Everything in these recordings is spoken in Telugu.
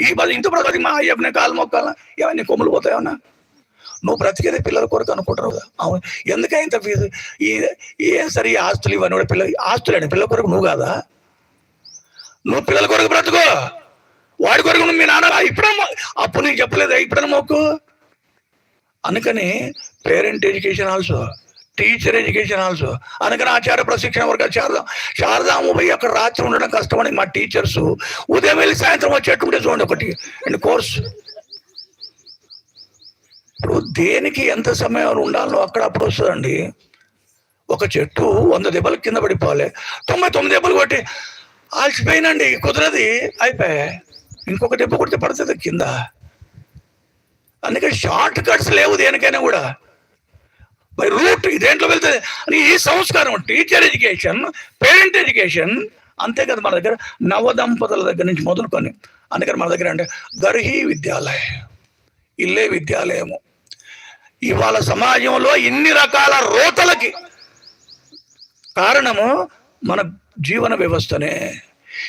ఈ బతి ఇంత బ్రతకది మా అయ్యప్పని కాలు మొక్కాలా? ఇవన్నీ కొమ్ములు పోతాయన్నా నువ్వు బ్రతికేది పిల్లల కొరకు అనుకుంటారు కదా అవును. ఎందుకే ఇంత ఫీజు? ఈ ఏం సరే ఈ ఆస్తులు ఇవన్నీ కూడా పిల్లలు ఆస్తులేండి పిల్లల కొరకు నువ్వు కాదా? నువ్వు పిల్లల కొరకు బ్రతుకో. వాడి కొరకు నువ్వు మీ నాన్న ఇప్పుడే అప్పుడు నీకు చెప్పలేదా? ఇప్పుడే మొక్కు. అందుకని parent education also teacher education also అందుకని ఆచార్య ప్రశిక్షణ వర్గ శారదా శారదాము పోయి అక్కడ రాత్రి ఉండడం కష్టమని మా టీచర్స్ ఉదయం వెళ్ళి సాయంత్రం వచ్చేటుంటే చూడండి ఒకటి అండ్ కోర్స్ ఇప్పుడు దేనికి ఎంత సమయం ఉండాలో అక్కడ అప్పుడు వస్తుందండి. ఒక చెట్టు వంద దెబ్బలు కింద పడిపోవాలి. తొంభై తొమ్మిది దెబ్బలు కొట్టి ఆల్చిపోయినండి కుదరది అయిపోయాయి. ఇంకొక దెబ్బ కొడితే పడుతుంది కింద. అందుకే షార్ట్ కట్స్ లేవు దేనికైనా కూడా. బై రూట్ ఇదేంట్లో వెళ్తుంది. అని ఈ సంస్కారం టీచర్ ఎడ్యుకేషన్ పేరెంట్ ఎడ్యుకేషన్ అంతే కదా మన దగ్గర నవదంపతుల దగ్గర నుంచి మొదలుకొని అందుకని మన దగ్గర అంటే గర్హీ విద్యాలయ ఇల్లే విద్యాలయము. ఇవాళ సమాజంలో ఇన్ని రకాల రోతలకి కారణము మన జీవన వ్యవస్థనే.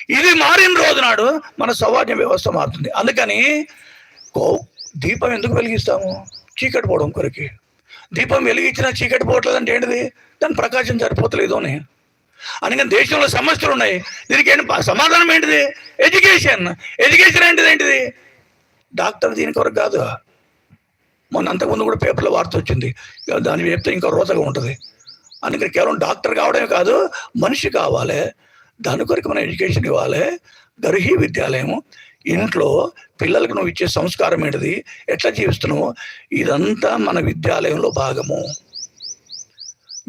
ఇది మారిన రోజు నాడు మన సమాజ వ్యవస్థ మారుతుంది. అందుకని కో- దీపం ఎందుకు వెలిగిస్తాము? చీకటి పోవడం కొరకే. దీపం వెలిగించినా చీకటి పోవట్లేదంటే ఏంటిది? దాని ప్రకాశం సరిపోతలేదు అని. అందుకని దేశంలో సమస్యలు ఉన్నాయి. దీనికి ఏంటి సమాధానం ఏంటిది? ఎడ్యుకేషన్ ఎడ్యుకేషన్ ఏంటిది ఏంటిది? డాక్టర్ దీని కొరకు కాదు. మొన్న అంతకుముందు కూడా పేపర్లో వార్త వచ్చింది. దాని దాన్ని చెప్తే ఇంకా రోతగా ఉంటుంది. అందుకని కేవలం డాక్టర్ కావడమే కాదు మనిషి కావాలి. దాని కొరకు మనం ఎడ్యుకేషన్ ఇవ్వాలి. గర్హీ విద్యాలయము. ఇంట్లో పిల్లలకు నువ్వు ఇచ్చే సంస్కారం ఏంటిది? ఎట్లా జీవిస్తున్నావు? ఇదంతా మన విద్యాలయంలో భాగము.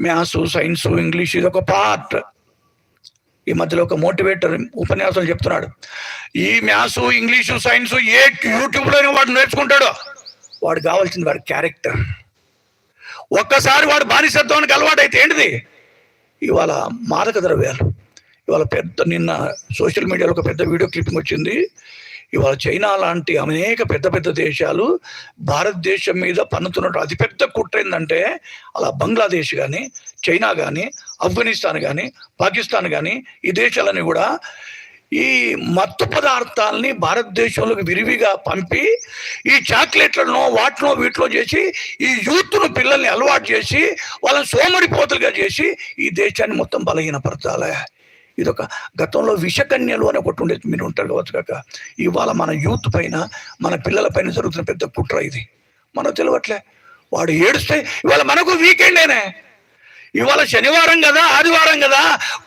మ్యాథ్స్ సైన్స్ ఇంగ్లీష్ ఇది ఒక పార్ట్. ఈ మధ్యలో ఒక మోటివేటర్ ఉపన్యాసం చెప్తున్నాడు. ఈ మ్యాథ్స్ ఇంగ్లీషు సైన్స్ ఏ యూట్యూబ్లోనే వాడు నేర్చుకుంటాడో? వాడు కావాల్సింది వాడి క్యారెక్టర్. ఒక్కసారి వాడు బానిసత్వానికి అలవాటైతే ఏంటిది? ఇవాళ మాదక ద్రవ్యాలు. ఇవాళ పెద్ద నిన్న సోషల్ మీడియాలో ఒక పెద్ద వీడియో క్లిప్పింగ్ వచ్చింది. ఇవాళ చైనా లాంటి అనేక పెద్ద పెద్ద దేశాలు భారతదేశం మీద పన్నుతున్నట్టు అతిపెద్ద కుట్ర ఏంటంటే అలా బంగ్లాదేశ్ కానీ చైనా కానీ ఆఫ్ఘనిస్తాన్ కానీ పాకిస్తాన్ కానీ ఈ దేశాలని కూడా ఈ మత్తు పదార్థాలని భారతదేశంలోకి విరివిగా పంపి ఈ చాక్లెట్లను వాటినో వీటిలో చేసి ఈ యూత్ను పిల్లల్ని అలవాటు చేసి వాళ్ళని సోమరిపోతలుగా చేసి ఈ దేశాన్ని మొత్తం బలహీనపరచాలి. ఇదొక గతంలో విషకన్యలు అని ఒకటి ఉండేది మీరు ఉంటారు కావచ్చు కాక. ఇవాళ మన యూత్ పైన మన పిల్లల పైన జరుగుతున్న పెద్ద కుట్ర ఇది. మనం తెలియట్లే వాడు ఏడుస్తే ఇవాళ మనకు వీకెండేనే ఇవాళ శనివారం కదా ఆదివారం కదా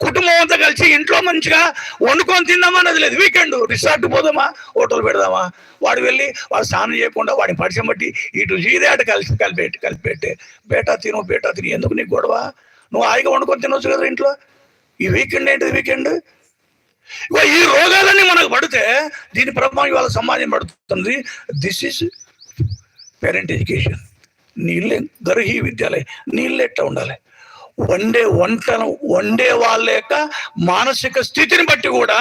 కుటుంబం అంతా కలిసి ఇంట్లో మంచిగా వండుకొని తిందామా అన్నది లేదు. వీకెండ్ రిసార్ట్ పోదామా హోటల్ పెడదామా? వాడు వెళ్ళి వాడు స్నానం చేయకుండా వాడిని పరిచయం బట్టి ఇటు ఇదే అటు కలిసి కలిపెట్టి కలిపెట్టే బేటా తిను బేటా తిని ఎందుకు నీకు గొడవ? నువ్వు హాయిగా వండుకొని తినొచ్చు కదా ఇంట్లో? ఈ వీకెండ్ ఏంటిది వీకెండ్ ఇగో ఈ రోగాలన్నీ మనకు పడితే దీని ప్రభావం ఇవాళ సమాజం పడుతుంది. దిస్ ఈస్ పేరెంట్ ఎడ్యుకేషన్ నీళ్ళే గర్హీ విద్యాలయ. నీళ్ళు ఎట్లా ఉండాలి? వండే వంటను వండే వాళ్ళ యొక్క మానసిక స్థితిని బట్టి కూడా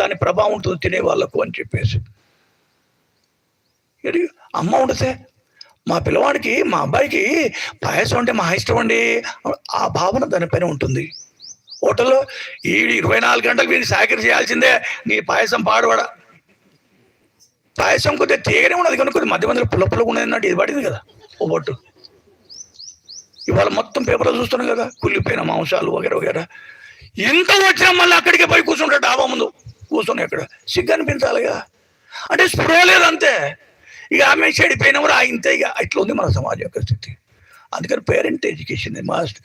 దాని ప్రభావం ఉంటుంది తినే వాళ్ళకు అని చెప్పేసి. అమ్మ ఉండితే మా పిల్లవాడికి మా అబ్బాయికి పాయసం అంటే మా ఇష్టం అండి. ఆ భావన దానిపైన ఉంటుంది. హోటల్లో ఈ ఇరవై నాలుగు గంటలు మీరు సాకరి చేయాల్సిందే. నీ పాయసం పాడవాడ. పాయసం కొద్దిగా తీగనే ఉన్నది కనుక కొద్దిగా మధ్య మధ్యలో పుల్ల పుల్లగా ఉన్నది అన్నట్టు ఇది పడింది కదా ఓ బొట్టు. ఇవాళ మొత్తం పేపర్లో చూస్తున్నాం కదా కుళ్ళిపోయిన మాంసాలు వగేర వగేరా. ఇంత వచ్చినా మళ్ళీ అక్కడికే పోయి కూర్చుంటాడు డాబా ముందు. కూర్చొని అక్కడ సిగ్గు అనిపించాలిగా. అంటే స్పృహ లేదంతే ఇక ఆమె చెడిపోయిన కూడా ఇంతే ఇక. ఇట్లా ఉంది మన సమాజం యొక్క స్థితి. అందుకని పేరెంట్ ఎడ్యుకేషన్ మస్ట్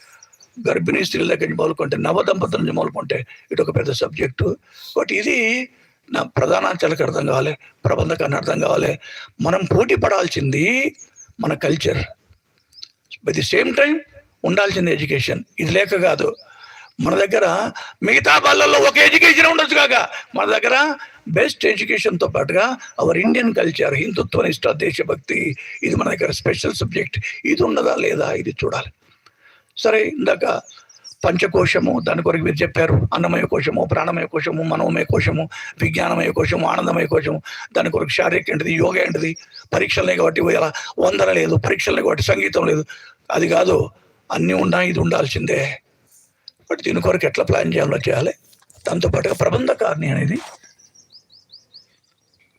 గర్భిణీ స్త్రీల దగ్గర నుంచి మొదలుకుంటే నవదంపతుల నుంచి మొదలుకుంటే ఇటు ఒక పెద్ద సబ్జెక్టు. బట్ ఇది నా ప్రధానాంశాలకు అర్థం కావాలి ప్రబంధకాన్ని అర్థం కావాలి. మనం పోటీ పడాల్సింది మన culture. But the same time ఉండాల్సింది ఎడ్యుకేషన్. ఇది లేక కాదు. మన దగ్గర మిగతా వాళ్ళల్లో ఒక ఎడ్యుకేషన్ ఉండొచ్చు కాక మన దగ్గర బెస్ట్ ఎడ్యుకేషన్తో పాటుగా అవర్ ఇండియన్ కల్చర్ హిందుత్వ నిష్ట దేశభక్తి ఇది మన దగ్గర స్పెషల్ సబ్జెక్ట్. ఇది ఉన్నదా లేదా ఇది చూడాలి. సరే ఇందాక పంచకోశము దాని కొరకు మీరు చెప్పారు. అన్నమయ కోశము ప్రాణమయ కోశము మనోమయ కోశము విజ్ఞానమయ కోశము ఆనందమయ కోశము. దాని కొరకు శారీరక ఏంటిది యోగా ఏంటిది? పరీక్షలనే కాబట్టి ఇలా వందన లేదు పరీక్షలనే కాబట్టి సంగీతం లేదు. అది కాదు అన్నీ ఉన్నా ఇది ఉండాల్సిందే. బట్ దీని కొరకు ఎట్లా ప్లాన్ చేయాలో చేయాలి. దాంతోపాటుగా ప్రబంధకారిణి అనేది